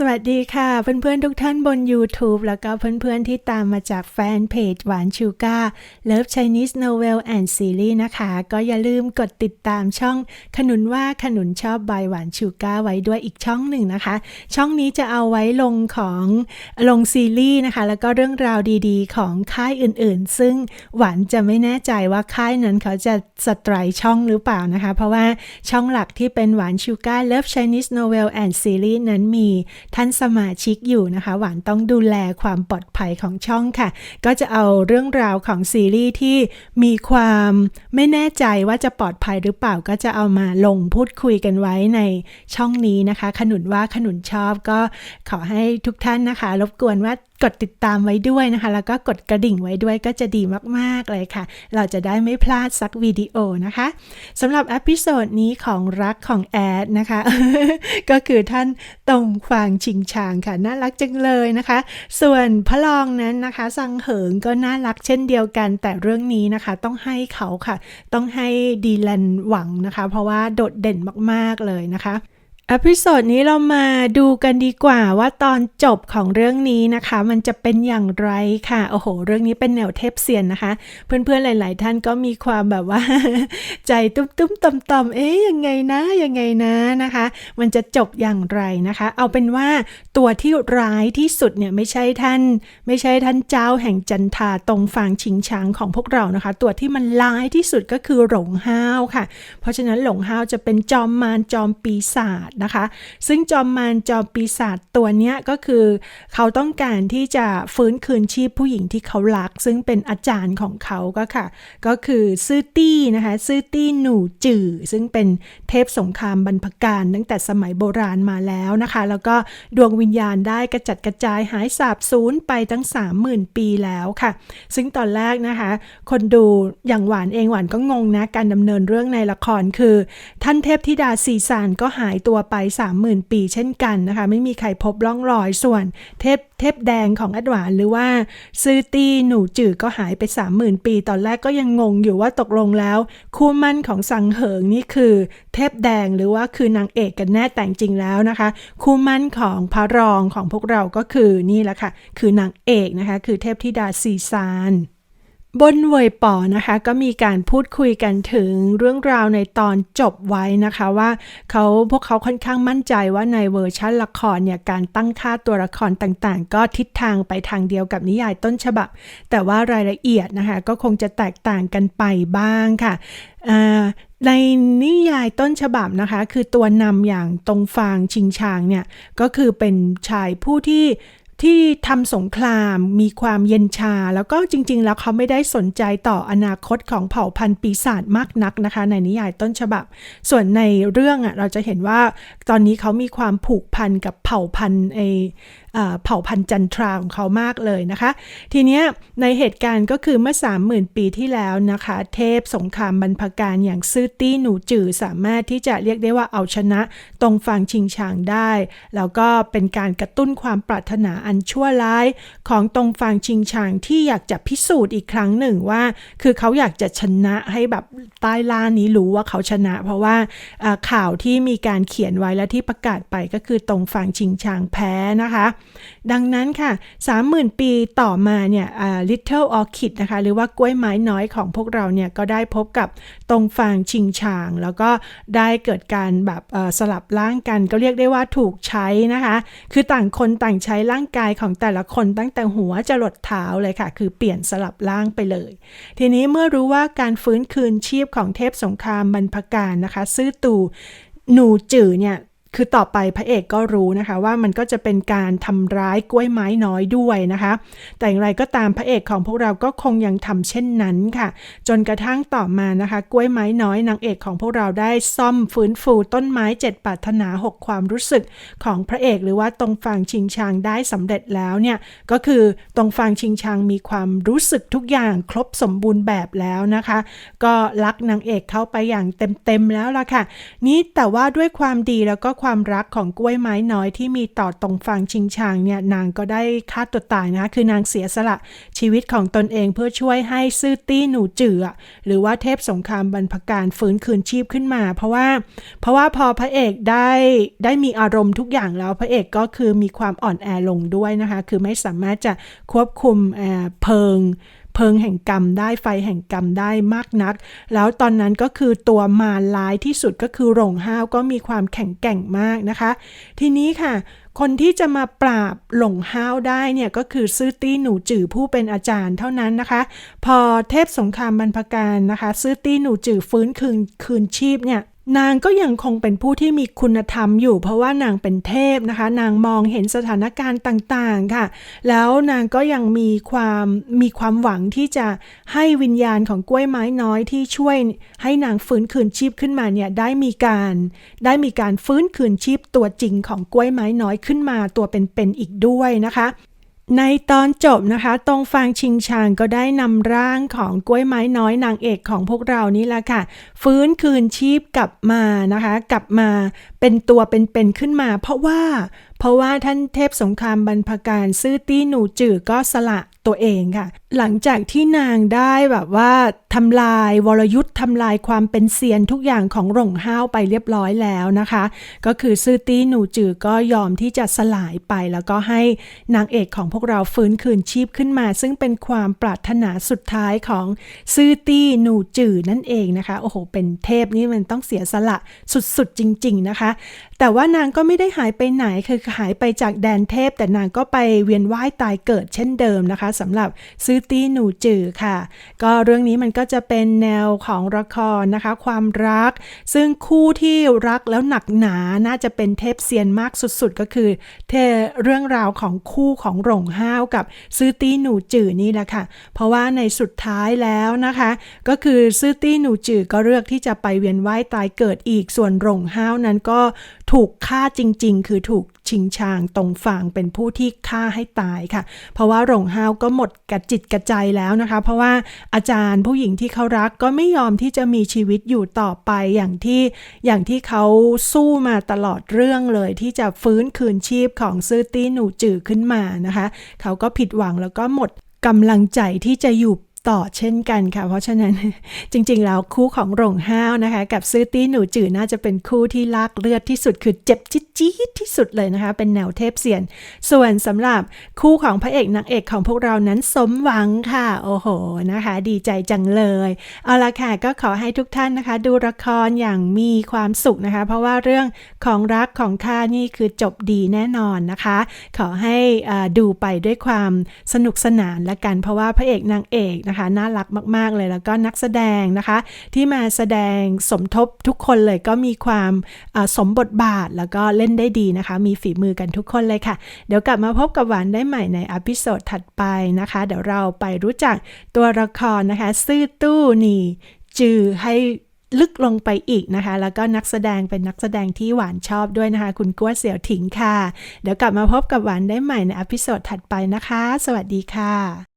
สวัสดีค่ะเพื่อนๆทุกท่านบน YouTube แล้วก็เพื่อนๆที่ตามมาจากแฟนเพจหวานชูก้า Love Chinese Novel and Series นะคะ ก็อย่าลืมกดติดตามช่องขนุนว่าขนุนชอบบายหวานชูก้าไว้ด้วยอีกช่องหนึ่งนะคะ ช่องนี้จะเอาไว้ลงของลงซีรีส์นะคะ แล้วก็เรื่องราวดีๆ ของค่ายอื่นๆ ซึ่งหวานจะไม่แน่ใจว่าค่ายนั้นเขาจะสไตรช่องหรือเปล่านะคะ เพราะว่าช่องหลักที่เป็นหวานชูก้า Love Chinese Novel and Series นั้นมีท่านสมาชิกอยู่นะคะ หวานต้องดูแลความปลอดภัยของช่องค่ะ ก็จะเอาเรื่องราวของซีรีส์ที่มีความไม่แน่ใจว่าจะปลอดภัยหรือเปล่าก็จะเอามาลงพูดคุยกันไว้ในช่องนี้นะคะ ขนุนว่าขนุนชอบก็ขอให้ทุกท่านนะคะ รบกวนว่ากดติดตามไว้ด้วยนะคะ แล้วก็กดกระดิ่งไว้ด้วยก็จะดีมาก ๆ เลยค่ะ เราจะได้ไม่พลาดสักวิดีโอนะคะสำหรับอพิโซดนี้ของรักของแอดนะคะ ก็คือท่านตรงฟางชิงชางค่ะ น่ารักจังเลยนะคะ ส่วนพระรองนั้นนะคะสังเหิงก็น่ารักเช่นเดียวกัน แต่เรื่องนี้นะคะต้องให้เขาค่ะ ต้องให้ดีแลนหวังนะคะ เพราะว่าโดดเด่นมาก ๆ เลยนะคะ อพิโซดนี้เรามาดูกันดีกว่าว่าตอนจบของเรื่องนี้นะคะ มันจะเป็นอย่างไรค่ะ โอ้โห เรื่องนี้เป็นแนวเทพเซียนนะคะ เพื่อนๆหลาย ๆ ท่านก็มีความแบบว่า ใจตุ้มๆต่อมๆเอ๊ยยังไงนะยังไงนะนะคะ มันจะจบอย่างไรนะคะ เอาเป็นว่าตัวที่ร้ายที่สุดเนี่ยไม่ใช่ท่าน ไม่ใช่ท่านเจ้าแห่งจันทาตรงฟางชิงช้างของพวกเรานะคะ ตัวที่มันร้ายที่สุดก็คือหลงห้าวค่ะ เพราะฉะนั้นหลงห้าวจะเป็นจอมมารจอมปีศาจนะคะ ซึ่งจอมมารจอมปีศาจตัวเนี้ยก็คือ เขาต้องการที่จะฟื้นคืนชีพผู้หญิงที่เขารัก ซึ่งเป็นอาจารย์ของเขาก็ค่ะ ก็คือซื่อตี้นะคะซื่อตี้หนูจื่อซึ่งเป็นเทพสงครามบรรพการตั้งแต่สมัยโบราณมาแล้วนะคะ แล้วก็ดวงวิญญาณได้กระจัดกระจายหายสาบสูญไปตั้ง 30,000 ปีแล้วค่ะ ซึ่งตอนแรกนะคะ คนดูอย่างหวานเองหวานก็งงนะการดำเนินเรื่องในละครคือ ท่านเทพธิดาสีสานก็หายตัวไป 30,000 ปีเช่นกันนะคะ ไม่มีใครพบร่องรอยส่วนเทพเทพแดงของอัดหวานหรือว่าซื่อตี้หนูจือก็หายไป 30,000 ปี ตอนแรกก็ยังงงอยู่ว่าตกลงแล้ว คู่มั่นของสังเหิงนี่คือ เทพแดงหรือว่าคือนางเอกกันแน่แต่จริงแล้วนะคะ คู่มั่นของพระรองของพวกเราก็คือนี่แหละค่ะ คือนางเอกนะคะ คือเทพธิดาซีซาน บนเวยป่อนะคะ ก็มีการพูดคุยกันถึงเรื่องราวในตอนจบไว้นะคะว่าเขาพวกเขาค่อนข้างมั่นใจว่าในเวอร์ชันละครเนี่ยการตั้งค่าตัวละครต่างๆ ก็ทิศทางไปทางเดียวกับนิยายต้นฉบับ แต่ว่ารายละเอียดนะคะ ก็คงจะแตกต่างกันไปบ้างค่ะในนิยายต้นฉบับนะคะ คือตัวนำอย่างตรงฟางชิงชางเนี่ยก็คือเป็นชายผู้ที่ ที่ทำสงครามมีความเย็นชา แล้วก็จริง ๆ แล้วเขาไม่ได้สนใจต่ออนาคตของเผ่าพันธุ์ปีศาจมากนักนะคะ ในนิยายต้นฉบับ ส่วนในเรื่องอะเราจะเห็นว่าตอนนี้เขามีความผูกพันกับเผ่าพันธุ์ไอ เผ่าพันธุ์จันทราของเขามากเลยนะคะ ทีเนี้ยในเหตุการณ์ก็คือเมื่อ 30,000 ปีที่แล้วนะคะ เทพสงครามบรรพการอย่างซื่อตี้หนูจือสามารถที่จะเรียกได้ว่าเอาชนะตรงฟางชิงชางได้ แล้วก็เป็นการกระตุ้นความปรารถนาอันชั่วร้าย ของตรงฟางชิงชางที่อยากจะพิสูจน์อีกครั้งหนึ่งว่า คือเขาอยากจะชนะให้แบบใต้ล่านี้รู้ว่าเขาชนะ เพราะว่าข่าวที่มีการเขียนไว้และที่ประกาศไปก็คือตรงฟางชิงชางแพ้นะคะดังนั้นค่ะ 30,000 ปีต่อมาเนี่ย Little Orchid นะคะ หรือว่ากล้วยไม้น้อยของพวกเราเนี่ย ก็ได้พบกับตรงฟางชิงชาง แล้วก็ได้เกิดการแบบสลับร่างกัน ก็เรียกได้ว่าถูกใช้นะคะ คือต่างคนต่างใช้ร่างกายของแต่ละคนตั้งแต่หัวจะหลดเท้าเลยค่ะ คือเปลี่ยนสลับร่างไปเลย ทีนี้เมื่อรู้ว่าการฟื้นคืนชีพของเทพสงครามบรรพการนะคะ ซื่อตู่หนูจื่อเนี่ย คือต่อไปพระเอกก็รู้นะคะว่ามันก็จะเป็นการทำร้ายกล้วยไม้น้อยด้วยนะคะ แต่อย่างไรก็ตามพระเอกของพวกเราก็คงยังทำเช่นนั้นค่ะ จนกระทั่งต่อมานะคะ กล้วยไม้น้อยนางเอกของพวกเราได้ซ่อมฟื้นฟูต้นไม้เจ็ดปรารถนาหกความรู้สึกของพระเอก หรือว่าตรงฟางชิงชางได้สำเร็จแล้วเนี่ยก็คือตรงฟางชิงชางมีความรู้สึกทุกอย่างครบสมบูรณ์แบบแล้วนะคะ ก็รักนางเอกเข้าไปอย่างเต็มๆแล้วล่ะค่ะ นี้แต่ว่าด้วยความดีแล้วก็ความความรักของกล้วยไม้น้อยที่มีต่อตรงฟางชิงชางเนี่ยนางก็ได้ฆ่าตัวตายนะคะคือนางเสียสละชีวิตของตนเองเพื่อช่วยให้ซื่อตี้หนูจือหรือว่าเทพสงครามบรรพการฟื้นคืนชีพขึ้นมา เพราะว่า เพราะว่าพอพระเอกได้ได้มีอารมณ์ทุกอย่างแล้วพระเอกก็คือมีความอ่อนแอลงด้วยนะคะ คือไม่สามารถจะควบคุมเอ่อเพลิง เพลิงแห่งกรรมได้ไฟแห่งกรรมได้มากนัก แล้วตอนนั้นก็คือตัวมารร้ายที่สุดก็คือหลงห้าวก็มีความแข็งแกร่งมากนะคะ ทีนี้ค่ะ คนที่จะมาปราบหลงห้าวได้เนี่ยก็คือซื่อตี้หนูจือผู้เป็นอาจารย์เท่านั้นนะคะ พอเทพสงครามบรรพการนะคะ ซื่อตี้หนูจือฟื้นคืนคืนชีพเนี่ย นางก็ยังคงเป็นผู้ที่มีคุณธรรมอยู่ เพราะว่านางเป็นเทพนะคะ นางมองเห็นสถานการณ์ต่างๆค่ะ แล้วนางก็ยังมีความมีความหวังที่จะให้วิญญาณของกล้วยไม้น้อยที่ช่วยให้นางฟื้นคืนชีพขึ้นมาเนี่ยได้มีการได้มีการฟื้นคืนชีพตัวจริงของกล้วยไม้น้อยขึ้นมาตัวเป็นๆอีกด้วยนะคะ ในตอนจบนะคะ ตรงฟางชิงชางก็ได้นำร่างของกล้วยไม้น้อยนางเอกของพวกเรานี่แหละค่ะ ฟื้นคืนชีพกลับมานะคะ กลับมาเป็นตัวเป็นๆขึ้นมา เพราะว่าเพราะว่าท่านเทพสงครามบรรพการซื่อตี้หนูจือก็สละ ตัวเองค่ะ หลังจากที่นางได้แบบว่าทำลายวรยุทธ์ทำลายความเป็นเซียนทุกอย่างของหลงห้าวไปเรียบร้อยแล้วนะคะ ก็คือซื่อตี้หนูจือก็ยอมที่จะสลายไป แล้วก็ให้นางเอกของพวกเราฟื้นคืนชีพขึ้นมา ซึ่งเป็นความปรารถนาสุดท้ายของซื่อตี้หนูจือนั่นเองนะคะ โอ้โห เป็นเทพนี่มันต้องเสียสละสุดๆจริง ๆนะคะ แต่ว่านางก็ไม่ได้หายไปไหนคือหายไปจากแดนเทพ แต่นางก็ไปเวียนว่ายตายเกิดเช่นเดิมนะคะสำหรับซื่อตี้หนูจือค่ะ ก็เรื่องนี้มันก็จะเป็นแนวของละครนะคะ ความรัก ซึ่งคู่ที่รักแล้วหนักหนาน่าจะเป็นเทพเซียนมากสุดๆ ก็คือเทเรื่องราวของคู่ของหลงห้าวกับซื่อตี้หนูจือนี่แหละค่ะ เพราะว่าในสุดท้ายแล้วนะคะ ก็คือซื่อตี้หนูจือก็เลือกที่จะไปเวียนว่ายตายเกิดอีกส่วนหลงห้าวนั้นก็ถูกฆ่าจริง ๆ คือถูก ชิงชางตรงฝางเป็นผู้ที่ฆ่าให้ตายค่ะ เพราะว่าหลงห้าวก็หมดกระจิตกระใจแล้วนะคะ เพราะว่าอาจารย์ผู้หญิงที่เขารักก็ไม่ยอมที่จะมีชีวิตอยู่ต่อไปอย่างที่อย่างที่เขาสู้มาตลอดเรื่องเลยที่จะฟื้นคืนชีพของซื่อตี้หนูจือขึ้นมานะคะ เขาก็ผิดหวังแล้วก็หมดกำลังใจที่จะอยู่ต่อเช่นกันค่ะ เพราะฉะนั้นจริง ๆ แล้วคู่ของหลงห้าวนะคะ กับซื่อตี้หนูจือน่าจะเป็นคู่ที่ลากเลือดที่สุดคือเจ็บจี๊จีดที่สุดเลยนะคะ เป็นแนวเทพเสียน ส่วนสำหรับคู่ของพระเอกนางเอกของพวกเรานั้นสมหวังค่ะ โอ้โหนะคะ ดีใจจังเลย เอาละค่ะก็ขอให้ทุกท่านนะคะ ดูละครอย่างมีความสุขนะคะ เพราะว่าเรื่องของรักของข้านี่คือจบดีแน่นอนนะคะ ขอให้อ่าดูไปด้วยความสนุกสนานละกันเพราะว่าพระเอกนางเอกนะคะ น่ารักมาก ๆ เลยแล้วก็นักแสดงนะคะ ที่มาแสดงสมทบทุกคนเลยก็มีความสมบทบาทแล้วก็เล่ล่นได้ดีนะคะ มีฝีมือกันทุกคนเลยค่ะ เดี๋ยวกลับมาพบกับหวานได้ใหม่ในอพิโซดถัดไปนะคะ เดี๋ยวเราไปรู้จักตัวละครนะคะ ซื่อตู้นี่ จือให้ลึกลงไปอีกนะคะ แล้วก็นักแสดงเป็นนักแสดงที่หวานชอบด้วยนะคะ คุณกัวเสี่ยวถิงค่ะ เดี๋ยวกลับมาพบกับหวานได้ใหม่ในอพิโซดถัดไปนะคะ สวัสดีค่ะ